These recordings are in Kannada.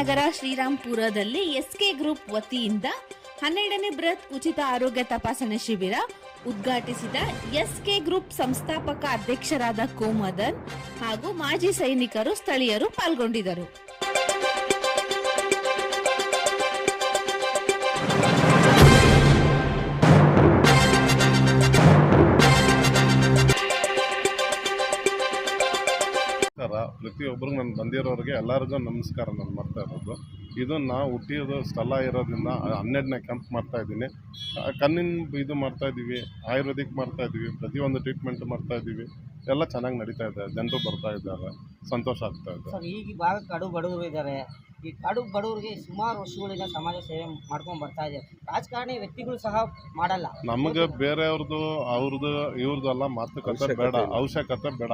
ನಗರ ಶ್ರೀರಾಮ್ಪುರದಲ್ಲಿ ಎಸ್ಕೆ ಗ್ರೂಪ್ ವತಿಯಿಂದ ಹನ್ನೆರಡನೇ ಬೃಹತ್ ಉಚಿತ ಆರೋಗ್ಯ ತಪಾಸಣೆ ಶಿಬಿರ ಉದ್ಘಾಟಿಸಿದ ಎಸ್ಕೆ ಗ್ರೂಪ್ ಸಂಸ್ಥಾಪಕ ಅಧ್ಯಕ್ಷರಾದ ಕೋಮದನ್ ಹಾಗೂ ಮಾಜಿ ಸೈನಿಕರು ಸ್ಥಳೀಯರು ಪಾಲ್ಗೊಂಡಿದ್ದರು. ಪ್ರತಿಯೊಬ್ಬರಿಗೂ ನಾನು ಬಂದಿರೋರಿಗೆ ಎಲ್ಲರಿಗೂ ನಮಸ್ಕಾರ ನಾನು ಮಾಡ್ತಾ ಇರೋದು. ಇದು ನಾವು ಹುಟ್ಟಿರೋದು ಸ್ಥಳ ಇರೋದ್ರಿಂದ ಹನ್ನೆರಡನೇ ಕ್ಯಾಂಪ್ ಮಾಡ್ತಾ ಇದ್ದೀನಿ. ಕಣ್ಣಿನ ಇದು ಮಾಡ್ತಾ ಇದ್ದೀವಿ, ಆಯುರ್ವೇದಿಕ್ ಮಾಡ್ತಾ ಇದ್ದೀವಿ, ಪ್ರತಿಯೊಂದು ಟ್ರೀಟ್ಮೆಂಟ್ ಮಾಡ್ತಾ ಇದ್ದೀವಿ. ಎಲ್ಲ ಚೆನ್ನಾಗಿ ನಡೀತಾ ಇದೆ, ಜನರು ಬರ್ತಾ ಇದ್ದಾರೆ, ಸಂತೋಷ ಆಗ್ತಾ ಇದೆ. ಈಗ ಕಡು ಬಡವರು ಇದ್ದಾರೆ. ಈ ಕಡು ಬಡವರಿಗೆ ಸುಮಾರು ವರ್ಷಗಳಿಂದ ಸಮಾಜ ಸೇವೆ ಮಾಡ್ಕೊಂಡು ಬರ್ತಾ ಇದೆ. ರಾಜಕಾರಣಿ ವ್ಯಕ್ತಿಗಳು ಸಹ ಮಾಡಲ್ಲ. ನಮಗೆ ಬೇರೆಯವ್ರದ್ದು ಅವ್ರದ್ದು ಇವ್ರದ್ದೆಲ್ಲ ಮಾತುಕತೆ ಬೇಡ ಅವಶ್ಯಕತೆ ಬೇಡ.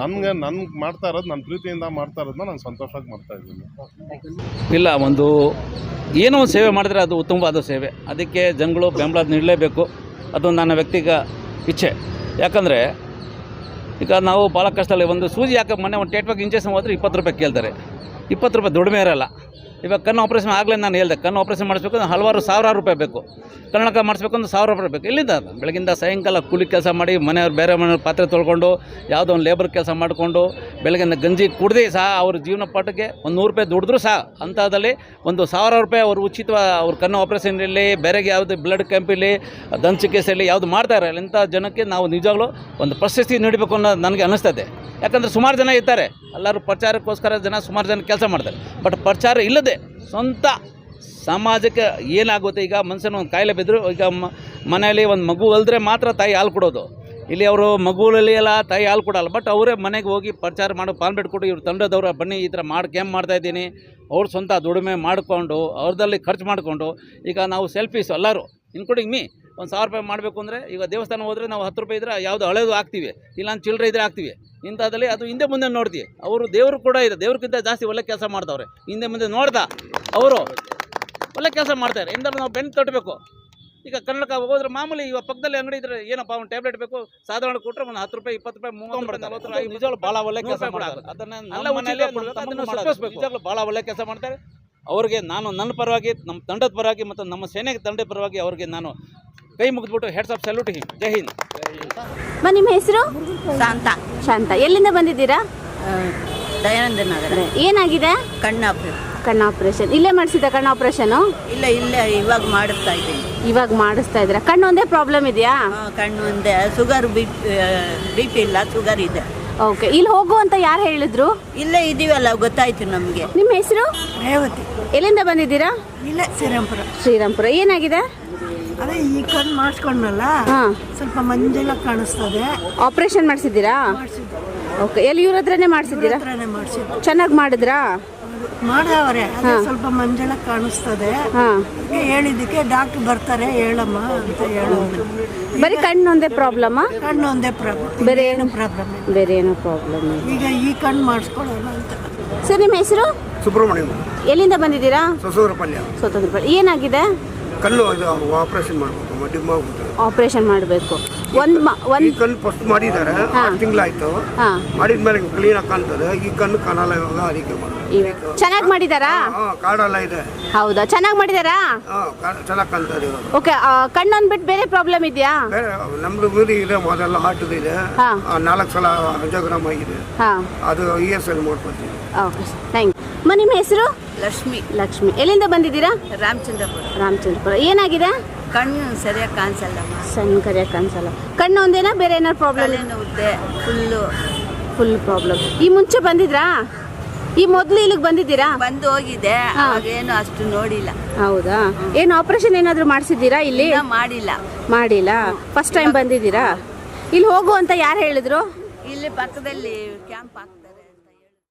ನನ್ಗೆ ನನ್ಗೆ ಮಾಡ್ತಾ ಇರೋದು ನನ್ನ ಪ್ರೀತಿಯಿಂದ ಮಾಡ್ತಾ ಇರೋದನ್ನ ನಾನು ಸಂತೋಷವಾಗಿ ಮಾಡ್ತಾ ಇದ್ದೀನಿ. ಇಲ್ಲ ಒಂದು ಏನೋ ಒಂದು ಸೇವೆ ಮಾಡಿದ್ರೆ ಅದು ಉತ್ತಮವಾದ ಸೇವೆ. ಅದಕ್ಕೆ ಜನಗಳು ಬೆಂಬಲ ನೀಡಲೇಬೇಕು. ಅದು ನನ್ನ ವ್ಯಕ್ತಿಗ ಇಚ್ಛೆ. ಯಾಕಂದರೆ ಈಗ ನಾವು ಭಾಳ ಕಷ್ಟದಲ್ಲಿ ಒಂದು ಸೂಜಿ ಯಾಕೆ ಮೊನ್ನೆ ಒಂದು ಟೇಟ್ವಾಗಿ ಇಂಜೆಕ್ಷನ್ ಹೋದ್ರೆ ಇಪ್ಪತ್ತು ರೂಪಾಯಿ ಕೇಳ್ತಾರೆ. ಇಪ್ಪತ್ತು ರೂಪಾಯಿ ದುಡಿಮೆ ಇರಲ್ಲ. ಇವಾಗ ಕಣ್ಣು ಆಪ್ರೇಷನ್ ಆಗಲೇ ನಾನು ಹೇಳಿದೆ, ಕಣ್ಣು ಆಪ್ರೇಷನ್ ಮಾಡಿಸ್ಬೇಕು ಅಂದ್ರೆ ಹಲವಾರು ಸಾವಿರಾರು ರೂಪಾಯಿ ಬೇಕು. ಕನ್ನಡಕ ಮಾಡಿಸ್ಬೇಕು ಅಂದ್ರೆ ಸಾವಿರ ರೂಪಾಯಿ ಬೇಕು. ಇಲ್ಲಿಂದ? ಬೆಳಗಿಂದ ಸಾಯಂಕಾಲ ಕೂಲಿ ಕೆಲಸ ಮಾಡಿ, ಮನೆಯವ್ರು ಬೇರೆ ಮನೆಯವ್ರ ಪಾತ್ರೆ ತೊಳ್ಕೊಂಡು, ಯಾವುದೋ ಒಂದು ಲೇಬರ್ ಕೆಲಸ ಮಾಡಿಕೊಂಡು, ಬೆಳಗಿಂದ ಗಂಜಿ ಕುಡ್ದು ಸಹ ಅವ್ರ ಜೀವನ ಪಾಠಕ್ಕೆ ಒಂದು ನೂರು ರೂಪಾಯಿ ದುಡಿದ್ರು ಸಹ ಅಂಥದ್ದಲ್ಲಿ ಒಂದು ಸಾವಿರ ರೂಪಾಯಿ ಅವರು ಉಚಿತ ಅವ್ರ ಕಣ್ಣು ಆಪ್ರೇಷನ್ ಇರಲಿ, ಬೇರೆಗೆ ಯಾವುದೇ ಬ್ಲಡ್ ಕ್ಯಾಂಪ್ ಇರಲಿ ದಂತ ಚಿಕಿತ್ಸೆ ಇರಲಿ, ಯಾವುದು ಮಾಡ್ತಾ ಇರಲ್ಲ, ಇಂಥ ಜನಕ್ಕೆ ನಾವು ನಿಜವಾಗ್ಲೂ ಒಂದು ಪ್ರಶಸ್ತಿ ನೀಡಬೇಕು ಅನ್ನೋದು ನನಗೆ ಅನಿಸ್ತದೆ ಯಾಕಂದರೆ ಸುಮಾರು ಜನ ಇರ್ತಾರೆ. ಎಲ್ಲರೂ ಪ್ರಚಾರಕ್ಕೋಸ್ಕರ ಜನ ಸುಮಾರು ಜನ ಕೆಲಸ ಮಾಡ್ತಾರೆ. ಬಟ್ ಪ್ರಚಾರ ಇಲ್ಲದೆ ಸ್ವಂತ ಸಮಾಜಕ್ಕೆ ಏನಾಗುತ್ತೆ? ಈಗ ಮನುಷ್ಯನ ಒಂದು ಕಾಯಿಲೆ ಬಿದ್ದರು ಈಗ ಮನೆಯಲ್ಲಿ ಒಂದು ಮಗು ಅಲ್ದ್ರೆ ಮಾತ್ರ ತಾಯಿ ಹಾಲು ಕೊಡೋದು. ಇಲ್ಲಿ ಅವರು ಮಗುವಲ್ಲಿ ಎಲ್ಲ ತಾಯಿ ಹಾಲು ಕೊಡಲ್ಲ. ಬಟ್ ಅವರೇ ಮನೆಗೆ ಹೋಗಿ ಪ್ರಚಾರ ಮಾಡೋ ಪಾಲ್ಬೇಟ್ ಕೊಟ್ಟು ಇವ್ರು ತಂಡದವ್ರ ಬನ್ನಿ, ಈ ಥರ ಮಾಡಿ ಮಾಡ್ತಾ ಮಾಡ್ತಾಯಿದ್ದೀನಿ ಅವ್ರ ಸ್ವಂತ ದುಡಿಮೆ ಮಾಡಿಕೊಂಡು, ಅವ್ರದಲ್ಲಿ ಖರ್ಚು ಮಾಡಿಕೊಂಡು, ಈಗ ನಾವು ಸೆಲ್ಫೀಸ್ ಎಲ್ಲರೂ ಇನ್ಕ್ಲೂಡಿಂಗ್ ಮೀ ಒಂದು ಸಾವಿರ ರೂಪಾಯಿ ಮಾಡಬೇಕು ಅಂದರೆ ಈಗ ದೇವಸ್ಥಾನ ಹೋದರೆ ನಾವು ಹತ್ತು ರೂಪಾಯಿ ಇದ್ದರೆ ಯಾವುದು ಹಳೇದು ಹಾಕ್ತೀವಿ. ಇಲ್ಲಾಂದ್ರೆ ಚಿಲ್ಲರೆ ಇದ್ರೆ ಹಾಕ್ತೀವಿ. ಇಂಥದ್ದಲ್ಲಿ ಅದು ಹಿಂದೆ ಮುಂದೆ ನೋಡ್ತೀವಿ ಅವರು ದೇವರು ಕೂಡ ಇದೆ. ದೇವ್ರಕ್ಕಿಂತ ಜಾಸ್ತಿ ಒಳ್ಳೆ ಕೆಲಸ ಮಾಡ್ತಾವ್ರೆ ಹಿಂದೆ ಮುಂದೆ ನೋಡ್ತಾ ಅವರು ಒಳ್ಳೆ ಕೆಲಸ ಮಾಡ್ತಾರೆ. ಎಂದ್ರೆ ನಾವು ಬೆನ್ನು ತೊಟ್ಟಬೇಕು ಈಗ ಕನ್ನಡಕ ಹೋದ್ರೆ ಮಾಮೂಲಿ ಇವಾಗ ಪಕ್ಕದಲ್ಲಿ ಅಂಗಡಿ ಇದ್ರೆ ಏನಪ್ಪ ಒಂದು ಟ್ಯಾಬ್ಲೆಟ್ ಬೇಕು ಸಾಧಾರಣ ಕೊಟ್ಟರೆ ಒಂದು ಹತ್ತು ರೂಪಾಯಿ ಇಪ್ಪತ್ತು ರೂಪಾಯಿ ಮೂವತ್ತು ನಲವತ್ತು ನಿಜವಾಗ್ಲೂ ಭಾಳ ಒಳ್ಳೆ ಕೆಲಸ ಮಾಡ್ತಾರೆ. ಅದನ್ನ ಭಾಳ ಒಳ್ಳೆ ಕೆಲಸ ಮಾಡ್ತಾರೆ. ಅವ್ರಿಗೆ ನಾನು ನನ್ನ ಪರವಾಗಿ ನಮ್ಮ ತಂಡದ ಪರವಾಗಿ ಮತ್ತು ನಮ್ಮ ಸೇನೆಗೆ ತಂಡದ ಪರವಾಗಿ ಅವ್ರಿಗೆ ನಾನು ಕೈ ಮುಗಿದ್ಬಿಟ್ಟು ಹೆಡ್ಸ್ ಆಫ್ ಸಲ್ಯೂಟ್ ಹಿಂಗ್. ಜೈ ಹಿಂದ್. ಮ ನಿಮ್ಮ ಹೆಸರು? ಶಾಂತ. ಶಾಂತ. ಎಲ್ಲಿಂದ ಬಂದಿದ್ದೀರಾ? ದಯಾನಂದ ನಗರ. ಏನಾಗಿದೆ? ಕಣ್ಣ ಕಣ್ಣು ಆಪರೇಷನ್. ಇಲ್ಲೇ ಮಾಡಿಸಿದ ಕಣ್ಣು ಆಪರೇಷನ್? ಇಲ್ಲ ಇಲ್ಲ ಇವಾಗ ಮಾಡಿಸ್ತಾ ಇದ್ದೀನಿ. ಇವಾಗ ಮಾಡಿಸ್ತಾ ಇದ್ದೀರಾ? ಕಣ್ಣು ಒಂದೇ ಪ್ರಾಬ್ಲಮ್ ಇದೆಯಾ? ಕಣ್ಣು ಒಂದೇ. ಶುಗರ್ ಬಿ ಬಿ ಪಿ ಇಲ್ಲ ಶುಗರ್ ಇದೆ. ಓಕೆ ಇಲ್ಲಿ ಹೋಗು ಅಂತ ಯಾರು ಹೇಳಿದ್ರು? ಇಲ್ಲೇ ಇದೀವಲ್ಲ ಗೊತ್ತಾಯ್ತು ನಮಗೆ. ನಿಮ್ಮ ಹೆಸರು? ರೇವತಿ. ಎಲ್ಲಿಂದ ಬಂದಿದ್ದೀರಾ? ಇಲ್ಲ ಶ್ರೀರಾಮ್ಪುರ. ಶ್ರೀರಾಮ್ಪುರ. ಏನಾಗಿದೆ? ಅದೇ ಈ ಕಣ್ಣು ಮಾಡಿಸ್ಕೊಂಡ್ನಲ್ಲ ಹಾ. ಸ್ವಲ್ಪ ಮಂಜೆಲ್ಲ ಕಾಣಿಸ್ತದೆ. ಆಪರೇಷನ್ ಮಾಡಿಸಿದ್ದೀರಾ? ಮಾಡಿಸಿದ್ದು ಓಕೆ ಎಲ್ಲಿ ಇವ್ರ ಹತ್ರನೇ ಮಾಡಿಸಿದ್ದೀರಾ? ಚೆನ್ನಾಗಿ ಮಾಡಿದ್ರಾ? ಮಾಡವ್ರೆ ಅದೇ ಸ್ವಲ್ಪ ಮಂಜಳ ಕಾಣಿಸ್ತದೆ. ಹಾ. ಅದಕ್ಕೆ ಹೇಳಿದ್ದಕ್ಕೆ ಡಾಕ್ಟರ್ ಬರ್ತಾರೆ ಹೇಳಮ್ಮ ಅಂತ ಹೇಳೋದು. ಬರೀ ಕಣ್ಣು ಒಂದೇ ಪ್ರಾಬ್ಲಮಾ? ಕಣ್ಣು ಒಂದೇ ಪ್ರಾಬ್ಲಮ್ ಬೇರೆ ಏನು? ಪ್ರಾಬ್ಲಮ್ ಬೇರೆ ಏನೋ ಪ್ರಾಬ್ಲಮ್ ಈಗ ಈ ಕಣ್ಣು ಮಾಡಿಸ್ಕೊಳ್ಳೋಣ ಅಂತ. ಸರ್ ನಿಮ್ಮ ಹೆಸರು? ಸುಬ್ರಹ್ಮಣ್ಯ. ಎಲ್ಲಿಂದ ಬಂದಿದ್ದೀರಾ? ಸೊಸೂರು ಪಲ್ಯ. ಸ್ವತಂತ್ರ ಏನಾಗಿದೆ? ಕಲ್ಲು ಆಪರೇಷನ್ ಮಾಡಬೇಕು ಡಿಮ್ ಆಗ್ಬಿಟ್ಟು. ಆಪರೇಷನ್ ಮಾಡಬೇಕು. ಒಂದು ಮ ಒಂದು ಕಣ್ಣು ಫಸ್ಟ್ ಮಾಡಿದ್ದಾರೆ. ತಿಂಗಳಾಯ್ತು. ಹಾಂ. ಮಾಡಿದ್ಮೇಲೆ ಕ್ಲೀನ್ ಆಗಿ ಕಾಣ್ತದೆ. ಈ ಕಣ್ಣು ಕಾಣಲ್ಲ ಇವಾಗ ಅದಕ್ಕೆ ಚೆನ್ನಾಗಿ ಮಾಡಿದಾರಾ? ಹಾಂ ಕಾಡೆಲ್ಲ ಇದೆ. ಹೌದಾ? ಚೆನ್ನಾಗಿ ಮಾಡಿದಾರಾ? ಹಾಂ ಚೆನ್ನಾಗಿ ಕಾಣ್ತದೆ ಇವಾಗ. ಓಕೆ ಕಣ್ಣೊಂದು ಬಿಟ್ಟು ಬೇರೆ ಪ್ರಾಬ್ಲಮ್ ಇದೆಯಾ? ನಮ್ದು ಗುರಿ ಇದೆ ಮೊದಲ ಹಾರ್ಟ್ದು ಇದೆ. ನಾಲ್ಕು ಸಲ ಅಂಜೋಗ್ರಾಮ್ ಆಗಿದೆ. ಹಾಂ. ಅದು ಇ ಎಸ್ ಎಲ್ ಮಾಡ್ಕೊತೀವಿ. Okay thank you. ನಿಮ್ಮ ಹೆಸರು? ಲಕ್ಷ್ಮಿ. ಲಕ್ಷ್ಮಿ. ಎಲ್ಲಿಂದ ಬಂದಿದ್ದೀರಾ? ರಾಮಚಂದ್ರಪುರ. ರಾಮಚಂದ್ರಪುರ. ಏನಾಗಿದೆ? ಕಣ್ಣು ಸರಿಯಾಗಿ ಕಾಣಿಸಲ್ಲಮ್ಮ ಸಣ್ಣ ಕರಿಯಾಗಿ ಅನ್ಸಲ್ಲ ಕಣ್ಣು ಒಂದೇನಾ ಬೇರೆ ಏನಾದ್ರು ಪ್ರಾಬ್ಲಮ್ ತಲೆನೋವುತ್ತೆ ಫುಲ್ಲು. ಫುಲ್ ಪ್ರಾಬ್ಲಮ್ ಈ ಮುಂಚೆ ಬಂದಿದ್ರಾ? ಈ ಮೊದಲು ಇಲ್ಲಿಗೆ ಬಂದಿದ್ದೀರಾ? ಬಂದು ಹೋಗಿದೆ ಏನು ಅಷ್ಟು ನೋಡಿಲ್ಲ. ಹೌದಾ? ಏನು ಆಪರೇಷನ್ ಏನಾದರೂ ಮಾಡಿಸಿದ್ದೀರಾ ಇಲ್ಲಿ? ಇನ್ನ ಮಾಡಿಲ್ಲ. ಮಾಡಿಲ್ಲ. ಫಸ್ಟ್ ಟೈಮ್ ಬಂದಿದ್ದೀರಾ? ಇಲ್ಲಿ ಹೋಗು ಅಂತ ಯಾರು ಹೇಳಿದ್ರು? ಇಲ್ಲಿ ಪಕ್ಕದಲ್ಲಿ ಕ್ಯಾಂಪ್ ಹಾಕ್ತಾರೆ.